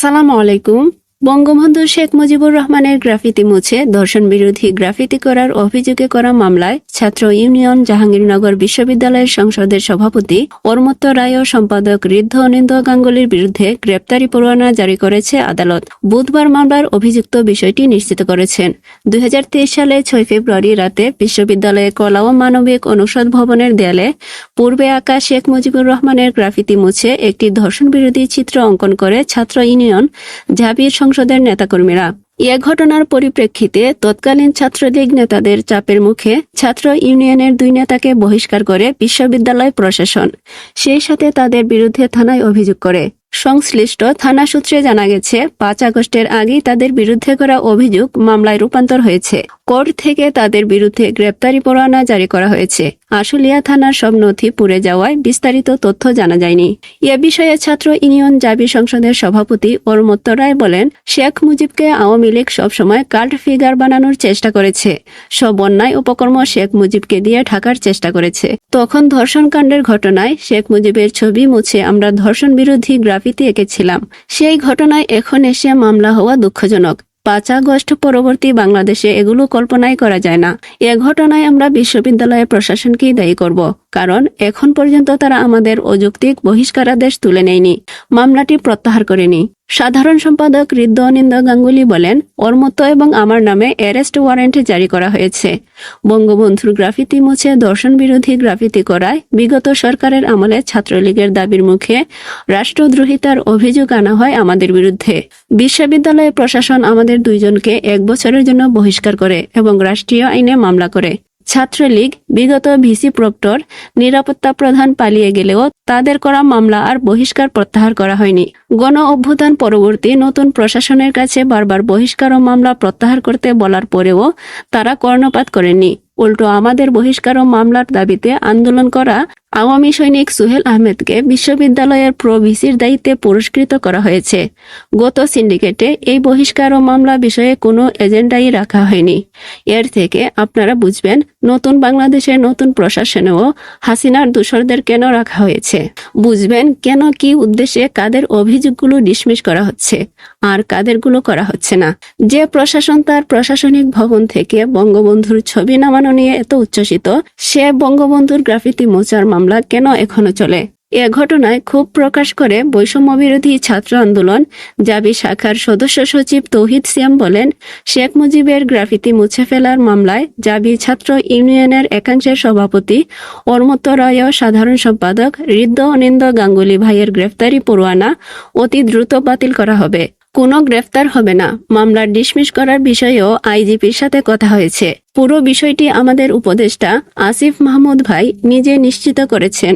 আসসালামু আলাইকুম। বঙ্গবন্ধু শেখ মুজিবুর রহমানের গ্রাফিতি মুছে, ধর্ষণ বিরোধী গ্রাফিতি করার অভিযোগে করা মামলায় ছাত্র ইউনিয়ন জাহাঙ্গীরনগর বিশ্ববিদ্যালয়ের সংসদের সভাপতি অরমত্ত রায় ও সম্পাদক ঋদ্ধ অনিন্দ গাঙ্গুলির বিরুদ্ধে গ্রেপ্তারি পরোয়ানা জারি করেছে আদালত। বুধবার মামলার অভিযুক্ত বিষয়টি নিশ্চিত করেছেন। দুই হাজার তেইশ সালে ছয় ফেব্রুয়ারি রাতে বিশ্ববিদ্যালয়ে কলা ও মানবিক অনুষদ ভবনের দেয়ালে পূর্বে আঁকা শেখ মুজিবুর রহমানের গ্রাফিতি মুছে একটি ধর্ষণ বিরোধী চিত্র অঙ্কন করে ছাত্র ইউনিয়ন জাবির সংসদের নেতাকর্মীরা। এ ঘটনার পরিপ্রেক্ষিতে তৎকালীন ছাত্রলীগ নেতাদের চাপের মুখে ছাত্র ইউনিয়নের দুই নেতাকে বহিষ্কার করে বিশ্ববিদ্যালয় প্রশাসন। সেই সাথে তাদের বিরুদ্ধে থানায় অভিযোগ করে। সংশ্লিষ্ট থানা সূত্রে জানা গেছে, পাঁচ আগস্টের আগেই তাদের বিরুদ্ধে করা অভিযোগ মামলায় রূপান্তর হয়েছে। কোর্ট থেকে তাদের বিরুদ্ধে গ্রেপ্তারি পরোয়ানা জারি করা হয়েছে। আশুলিয়া থানার সব নথি পুড়ে যাওয়ায় বিস্তারিত তথ্য জানা যায়নি। এ বিষয়ে ছাত্র ইউনিয়ন জাবি সংসদের সভাপতি অরমত্ত রায় বলেন, শেখ মুজিবকে আওয়ামী লীগ সবসময় কাল্ট ফিগার বানানোর চেষ্টা করেছে। সব অন্যায় উপকর্ম শেখ মুজিবকে দিয়ে ঢাকার চেষ্টা করেছে। তখন ধর্ষণ কাণ্ডের ঘটনায় শেখ মুজিবের ছবি মুছে আমরা ধর্ষণ বিরোধী গ্রাফিতি এঁকেছিলাম। সেই ঘটনায় এখন এসে মামলা হওয়া দুঃখজনক। পাঁচ আগস্ট পরবর্তী বাংলাদেশে এগুলো কল্পনাই করা যায় না। এ ঘটনায় আমরা বিশ্ববিদ্যালয়ের প্রশাসনকেই দায়ী করব। কারণ এখন পর্যন্ত তারা আমাদের অযৌক্তিক বহিষ্কারাদেশ তুলে নেয়নি, মামলাটি প্রত্যাহার করেনি। সাধারণ সম্পাদক ঋদ্ধ অনিন্দ গাঙ্গুলি বলেন ওর মতো এবং আমার নামে অ্যারেস্ট ওয়ারেন্ট জারি করা হয়েছে। বঙ্গবন্ধুর গ্রাফিতি মুছে দর্শন বিরোধী গ্রাফিতি করায় বিগত সরকারের আমলে ছাত্রলীগের দাবির মুখে রাষ্ট্রদ্রোহিতার অভিযোগ আনা হয় আমাদের বিরুদ্ধে। বিশ্ববিদ্যালয় প্রশাসন আমাদের দুইজনকে এক বছরের জন্য বহিষ্কার করে এবং রাষ্ট্রীয় আইনে মামলা করে। ছাত্রলীগ, বিগত ভিসি প্রক্টর, নিরাপত্তা প্রধান পালিয়ে গেলেও তাদের করা মামলা আর বহিষ্কার প্রত্যাহার করা হয়নি। গণ অভ্যুত্থান পরবর্তী নতুন প্রশাসনের কাছে বারবার বহিষ্কার ও মামলা প্রত্যাহার করতে বলার পরেও তারা কর্ণপাত করেনি উল্টো আমাদের বহিষ্কার ও মামলার দাবিতে আন্দোলন করা আওয়ামী সৈনিক সুহেল আহমেদকে বিশ্ববিদ্যালয়ের প্রো ভিসির দায়িত্বে পুরস্কৃত করা হয়েছে। গত সিন্ডিকেটে এই বহিষ্কার ও মামলা বিষয়ে কোনো এজেন্ডাই রাখা হয়নি। এর থেকে আপনারা বুঝবেন, নতুন বাংলাদেশের নতুন প্রশাসনেও হাসিনার দূষরদের কেন রাখা হয়েছে? বুঝবেন কেন কি উদ্দেশ্যে কাদের অভিযোগগুলো ডিসমিস করা হচ্ছে, আর কাদেরগুলো করা হচ্ছে না। যে প্রশাসন তার প্রশাসনিক ভবন থেকে বঙ্গবন্ধুর ছবি নামানো নিয়ে এত উচ্ছ্বসিত, সে বঙ্গবন্ধুর গ্রাফিতি মোচার মামলা কেন এখনও চলে? এ ঘটনায় ক্ষোভ প্রকাশ করে বৈষম্য বিরোধী ছাত্র আন্দোলন। জাবি শাখার সদস্য সচিব তৌহিদ সিয়াম বলেন, শেখ মুজিবের গ্রাফিতি মুছে ফেলার মামলায় জাবি ছাত্র ইউনিয়নের একাংশের সভাপতি অর্মত্ত রায় সাধারণ সম্পাদক ঋদ্ধ অনিন্দ গাঙ্গুলি ভাইয়ের গ্রেফতারি পরোয়ানা অতি দ্রুত বাতিল করা হবে। কোনো গ্রেফতার হবে না। মামলার ডিসমিস করার বিষয়েও আইজিপির সাথে কথা হয়েছে। পুরো বিষয়টি আমাদের উপদেষ্টা আসিফ মাহমুদ ভাই নিজে নিশ্চিত করেছেন।